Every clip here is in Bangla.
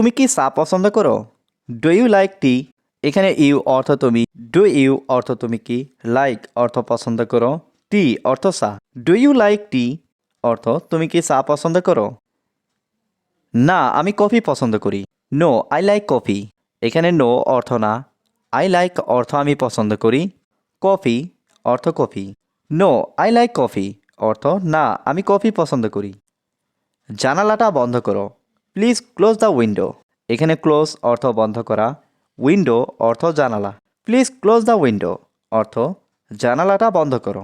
তুমি কি চা পছন্দ করো? ডু ইউ লাইক টি এখানে ইউ অর্থ তুমি। ডু ইউ অর্থ তুমি কি? লাইক অর্থ পছন্দ করো। টি অর্থ চা। ডু ইউ লাইক টি অর্থ তুমি কি চা পছন্দ করো? না, আমি কফি পছন্দ করি। নো আই লাইক কফি এখানে নো অর্থ না। আই লাইক অর্থ আমি পছন্দ করি। কফি অর্থ coffee no I like coffee অর্থ না, আমি কফি পছন্দ করি। জানালাটা বন্ধ করো। প্লিজ ক্লোজ দ্য উইন্ডো এখানে ক্লোজ অর্থ বন্ধ করা উইন্ডো অর্থ জানালা। প্লিজ ক্লোজ দ্য উইন্ডো অর্থ জানালাটা বন্ধ করো।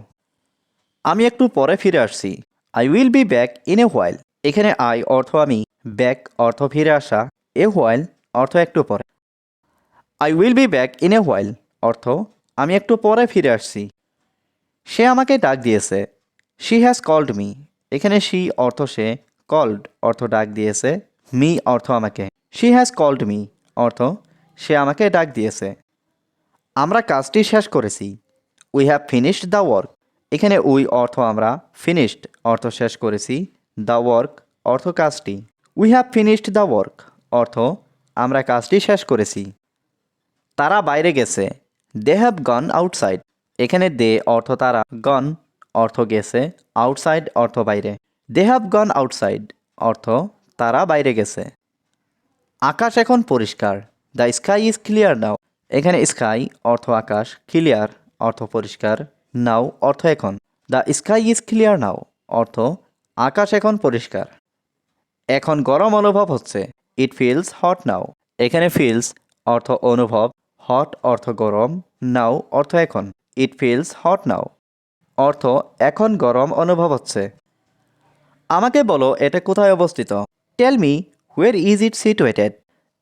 আমি একটু পরে ফিরে আসছি। I will be back in a while এখানে আই অর্থ আমি ব্যাক অর্থ ফিরে আসা এ হোয়াইল অর্থ একটু পরে। I will be back in a while অর্থ আমি একটু পরে ফিরে আসছি। সে আমাকে ডাক দিয়েছে। শি হ্যাজ কল্ড মি এখানে শি অর্থ সে কল্ড অর্থ ডাক দিয়েছে। মি অর্থ আমাকে। শি হ্যাজ কল্ড মি অর্থ, সে আমাকে ডাক দিয়েছে। আমরা কাজটি শেষ করেছি। We have finished the work এখানে উই অর্থ আমরা ফিনিশড অর্থ শেষ করেছি। দ্য ওয়ার্ক অর্থ কাজটি। We have finished the work অর্থ, আমরা কাজটি শেষ করেছি। তারা বাইরে গেছে। দে হ্যাভ গন আউটসাইড এখানে দে অর্থ তারা গন অর্থ গেছে। আউটসাইড অর্থ বাইরে। দে হ্যাভ গন আউটসাইড অর্থ তারা বাইরে গেছে। আকাশ এখন পরিষ্কার। The sky is clear now এখানে স্কাই অর্থ আকাশ ক্লিয়ার অর্থ পরিষ্কার। নাও অর্থ এখন। The sky is clear now অর্থ, আকাশ এখন পরিষ্কার। এখন গরম অনুভব হচ্ছে। ইট ফিলস হট নাও এখানে ফিলস অর্থ অনুভব। হট অর্থ গরম। নাও অর্থ এখন। ইট ফিলস হট নাও অর্থ, এখন গরম অনুভব হচ্ছে। আমাকে বলো, এটা কোথায় অবস্থিত? Tell me where is it situated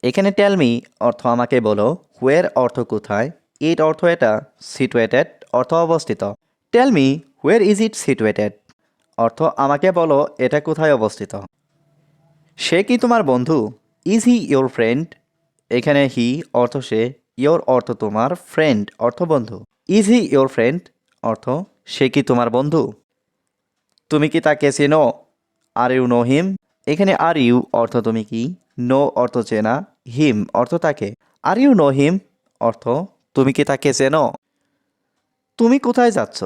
এখানে টেল মি অর্থ আমাকে বলো হুয়ের অর্থ কোথায়? ইট অর্থ এটা সিটুয়েটেড অর্থ অবস্থিত। Tell me where is it situated অর্থ আমাকে বলো, এটা কোথায় অবস্থিত? সে কি তোমার বন্ধু? ইজ হি ইয়োর ফ্রেন্ড এখানে হি অর্থ সে ইয়োর অর্থ তোমার ফ্রেন্ড অর্থ বন্ধু। ইজ হি ইয়োর ফ্রেন্ড অর্থ, সে কি তোমার বন্ধু? তুমি কি তাকে চেনো? আর ইউ নো হিম এখানে আর ইউ অর্থ তুমি কি? নো অর্থ চেনা। হিম অর্থ তাকে। আর ইউ নো হিম অর্থ তুমি কি তাকে চেনো? তুমি কোথায় যাচ্ছ?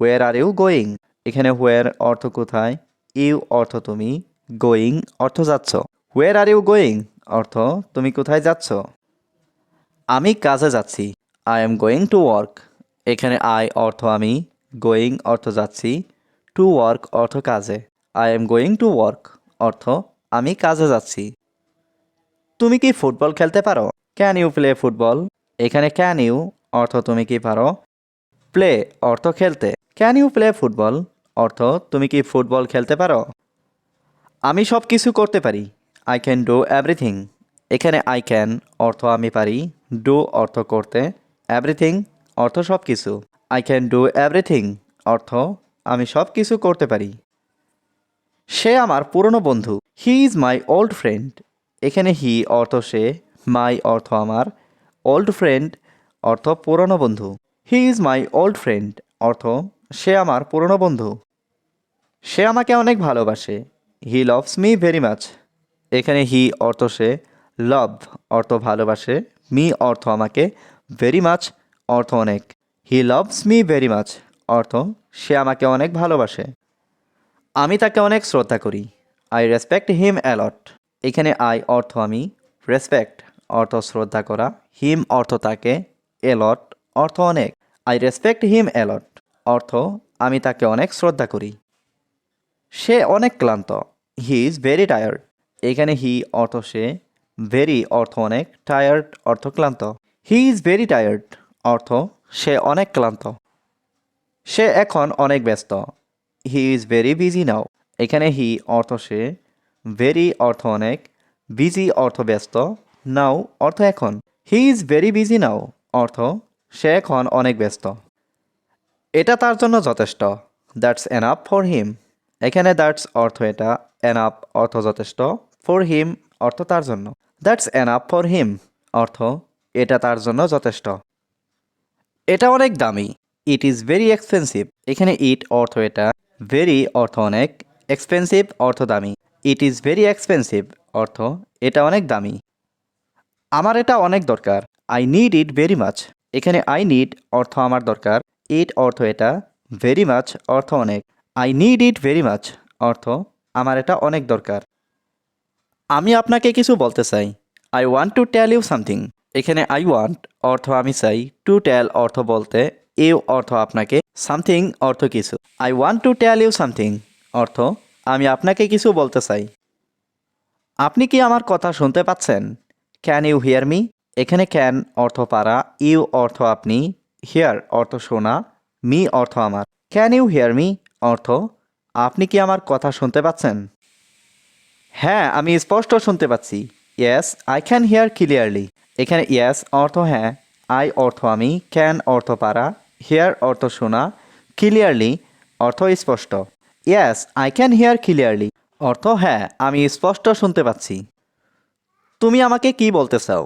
হোয়ার আর ইউ গোয়িং এখানে হোয়ার অর্থ কোথায়? ইউ অর্থ তুমি গোয়িং অর্থ যাচ্ছ। হোয়ার আর ইউ গোয়িং অর্থ তুমি কোথায় যাচ্ছ? আমি কাজে যাচ্ছি। I am going to work এখানে আই অর্থ আমি। গোয়িং অর্থ যাচ্ছি। টু ওয়ার্ক অর্থ কাজে। I am going to work অর্থ, আমি কাজে যাচ্ছি। তুমি কি ফুটবল খেলতে পারো? ক্যান ইউ প্লে ফুটবল এখানে ক্যান ইউ অর্থ তুমি কি পারো? প্লে অর্থ খেলতে। ক্যান ইউ প্লে ফুটবল অর্থ, তুমি কি ফুটবল খেলতে পারো? আমি সব কিছু করতে পারি। আই ক্যান ডু এভরিথিং এখানে আই ক্যান অর্থ আমি পারি। ডু অর্থ করতে। এভরিথিং অর্থ সব কিছু আই ক্যান ডু এভরিথিং অর্থ, আমি সব কিছু করতে পারি। সে আমার পুরনো বন্ধু। He is my old friend এখানে হি অর্থ সে মাই অর্থ আমার। ওল্ড ফ্রেন্ড অর্থ পুরনো বন্ধু। He is my old friend অর্থ সে আমার পুরনো বন্ধু। সে আমাকে অনেক ভালোবাসে। He loves me very much এখানে হি অর্থ সে লভ অর্থ ভালোবাসে। মি অর্থ আমাকে ভেরি মাচ অর্থ অনেক। He loves me very much অর্থ সে আমাকে অনেক ভালোবাসে। আমি তাকে অনেক শ্রদ্ধা করি। I respect him a lot এখানে আই অর্থ আমি। রেসপেক্ট অর্থ শ্রদ্ধা করা। হিম অর্থ তাকে এলট অর্থ অনেক। আই রেসপেক্ট হিম অ্যালট অর্থ, আমি তাকে অনেক শ্রদ্ধা করি। সে অনেক ক্লান্ত। হি ইজ ভেরি টায়ার্ড এখানে হি অর্থ সে। ভেরি অর্থ অনেক। টায়ার্ড অর্থ ক্লান্ত। হি ইজ ভেরি টায়ার্ড অর্থ, সে অনেক ক্লান্ত। সে এখন অনেক ব্যস্ত। He is very busy now এখানে হি অর্থ সে ভেরি অর্থ অনেক বিজি অর্থ ব্যস্ত নাও অর্থ এখন. He is very busy now অর্থ সে এখন অনেক ব্যস্ত. এটা তার জন্য যথেষ্ট দ্যাটস এনাফ ফর হিম এখানে দ্যাটস অর্থ এটা এনাফ অর্থ যথেষ্ট ফর হিম অর্থ তার জন্য. দ্যাটস এনাফ ফর হিম অর্থ এটা তার জন্য যথেষ্ট. এটা অনেক দামি ইট ইজ ভেরি এক্সপেন্সিভ এখানে ইট অর্থ এটা ভেরি অর্থ অনেক এক্সপেন্সিভ অর্থ দামি ইট ইজ ভেরি এক্সপেন্সিভ অর্থ এটা অনেক দামি। আমার এটা অনেক দরকার। I need it very much এখানে আই নিড অর্থ আমার দরকার। ইট অর্থ এটা ভেরি মাচ অর্থ অনেক I need it very much অর্থ আমার এটা অনেক দরকার। আমি আপনাকে কিছু বলতে চাই। I want to tell you something এখানে আই ওয়ান্ট অর্থ আমি চাই। টু টেল অর্থ বলতে ইউ অর্থ আপনাকে সামথিং অর্থ কিছু। I want to tell you something অর্থ, আমি আপনাকে কিছু বলতে চাই। আপনি কি আমার কথা শুনতে পাচ্ছেন? ক্যান ইউ হিয়ার মি এখানে ক্যান অর্থ পারা ইউ অর্থ আপনি হিয়ার অর্থ শোনা মি অর্থ আমার। ক্যান ইউ হিয়ার মি অর্থ, আপনি কি আমার কথা শুনতে পাচ্ছেন? হ্যাঁ আমি স্পষ্ট শুনতে পাচ্ছি। Yes I can hear clearly এখানে ইয়েস অর্থ হ্যাঁ আই অর্থ আমি ক্যান অর্থ পারা হিয়ার অর্থ শোনা ক্লিয়ারলি অর্থ স্পষ্ট। Yes I can hear clearly অর্থ হ্যাঁ আমি স্পষ্ট শুনতে পাচ্ছি। তুমি আমাকে কি বলতে চাও?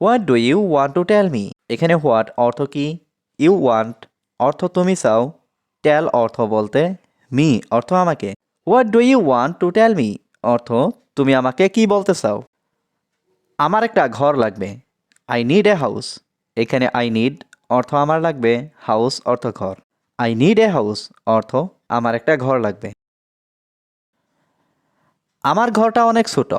What do you want to tell me এখানে হোয়াট অর্থ কি? ইউ ওয়ান্ট অর্থ তুমি চাও? টেল অর্থ বলতে মি অর্থ আমাকে। What do you want to tell me অর্থ, তুমি আমাকে কি বলতে চাও? আমার একটা ঘর লাগবে। আই নিড এ হাউস এখানে আই নিড অর্থ আমার লাগবে হাউস অর্থ ঘর। আই নিড এ হাউস অর্থ আমার একটা ঘর লাগবে। আমার ঘরটা অনেক ছোট।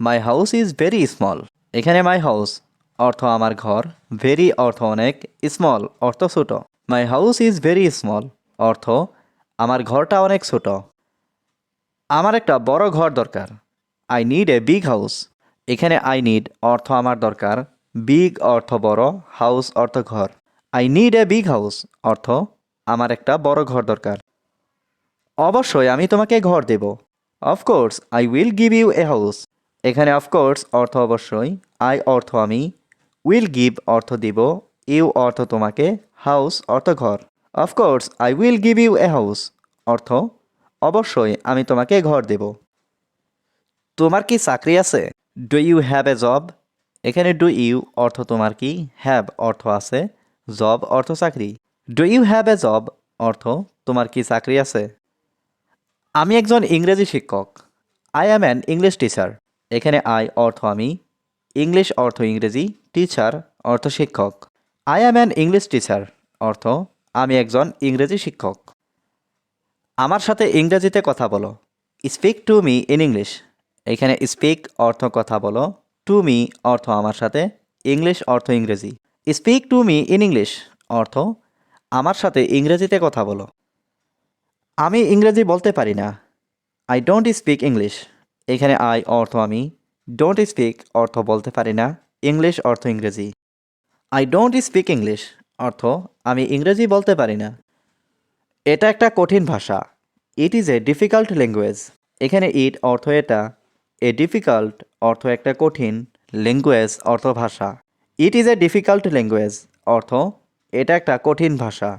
My house is very small এখানে মাই হাউস অর্থ আমার ঘর। ভেরি অর্থ অনেক স্মল অর্থ ছোট। My house is very small অর্থ আমার ঘরটা অনেক ছোট। আমার একটা বড় ঘর দরকার। I need a big house এখানে আই নিড অর্থ আমার দরকার। বিগ অর্থ বড় হাউস অর্থ ঘর। I need a big house অর্থ, আমার একটা বড় ঘর দরকার। অবশ্যই আমি তোমাকে ঘর দেব। Of course I will give you a house এখানে অফকোর্স অর্থ অবশ্যই আই অর্থ আমি উইল গিভ অর্থ দিব ইউ অর্থ তোমাকে হাউস অর্থ ঘর। Of course I will give you a house অর্থ, অবশ্যই আমি তোমাকে ঘর দেব। তোমার কি চাকরি আছে? Do you have a job এখানে ডু ইউ অর্থ তোমার কি? হ্যাভ অর্থ আছে। জব অর্থ চাকরি। Do you have a job অর্থ, তোমার কি চাকরি আছে? আমি একজন ইংরেজি শিক্ষক। I am an English teacher এখানে আই অর্থ আমি ইংলিশ অর্থ ইংরেজি টিচার অর্থ শিক্ষক। I am an English teacher অর্থ, আমি একজন ইংরেজি শিক্ষক। আমার সাথে ইংরেজিতে কথা বলো। Speak to me in English এখানে স্পিক অর্থ কথা বলো। টু মি অর্থ আমার সাথে ইংলিশ অর্থ ইংরেজি। Speak to me in English, অর্থ, আমার সাথে ইংরেজিতে কথা বলো। আমি ইংরেজি বলতে পারি না। আই ডোন্ট স্পিক ইংলিশ এখানে আই অর্থ আমি। ডোন্ট স্পিক অর্থ বলতে পারি না। ইংলিশ অর্থ ইংরেজি। আই ডোন্ট স্পিক ইংলিশ অর্থ আমি ইংরেজি বলতে পারি না। এটা একটা কঠিন ভাষা। It is a difficult language এখানে ইট অর্থ এটা। এ ডিফিকাল্ট অর্থ একটা কঠিন ল্যাঙ্গুয়েজ অর্থ ভাষা। It is a difficult language অর্থ এটা একটা কঠিন ভাষা।